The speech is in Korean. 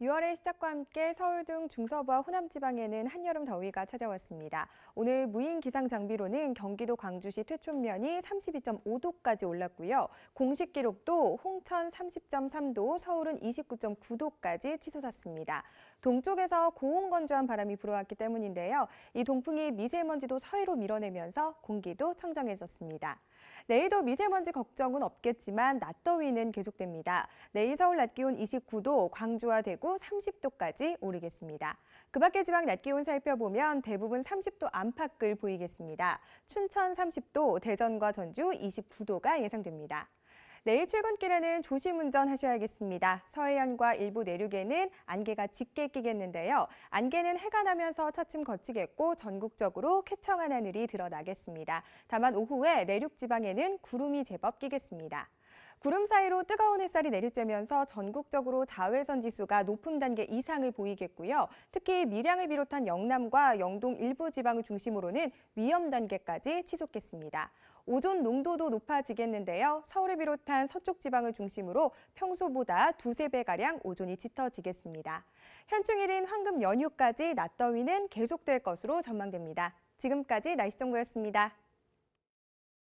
6월의 시작과 함께 서울 등 중서부와 호남 지방에는 한여름 더위가 찾아왔습니다. 오늘 무인 기상 장비로는 경기도 광주시 퇴촌면이 32.5도까지 올랐고요. 공식 기록도 홍천 30.3도, 서울은 29.9도까지 치솟았습니다. 동쪽에서 고온 건조한 바람이 불어왔기 때문인데요. 이 동풍이 미세먼지도 서해로 밀어내면서 공기도 청정해졌습니다. 내일도 미세먼지 걱정은 없겠지만 낮 더위는 계속됩니다. 내일 서울 낮 기온 29도, 광주와 대구 30도까지 오르겠습니다. 그 밖의 지방 낮 기온 살펴보면 대부분 30도 안팎을 보이겠습니다. 춘천 30도, 대전과 전주 29도가 예상됩니다. 내일 출근길에는 조심 운전하셔야겠습니다. 서해안과 일부 내륙에는 안개가 짙게 끼겠는데요. 안개는 해가 나면서 차츰 거치겠고 전국적으로 쾌청한 하늘이 드러나겠습니다. 다만 오후에 내륙 지방에는 구름이 제법 끼겠습니다. 구름 사이로 뜨거운 햇살이 내리쬐면서 전국적으로 자외선 지수가 높은 단계 이상을 보이겠고요. 특히 밀양을 비롯한 영남과 영동 일부 지방을 중심으로는 위험 단계까지 치솟겠습니다. 오존 농도도 높아지겠는데요. 서울을 비롯한 서쪽 지방을 중심으로 평소보다 두세 배가량 오존이 짙어지겠습니다. 현충일인 황금 연휴까지 낮더위는 계속될 것으로 전망됩니다. 지금까지 날씨 정보였습니다.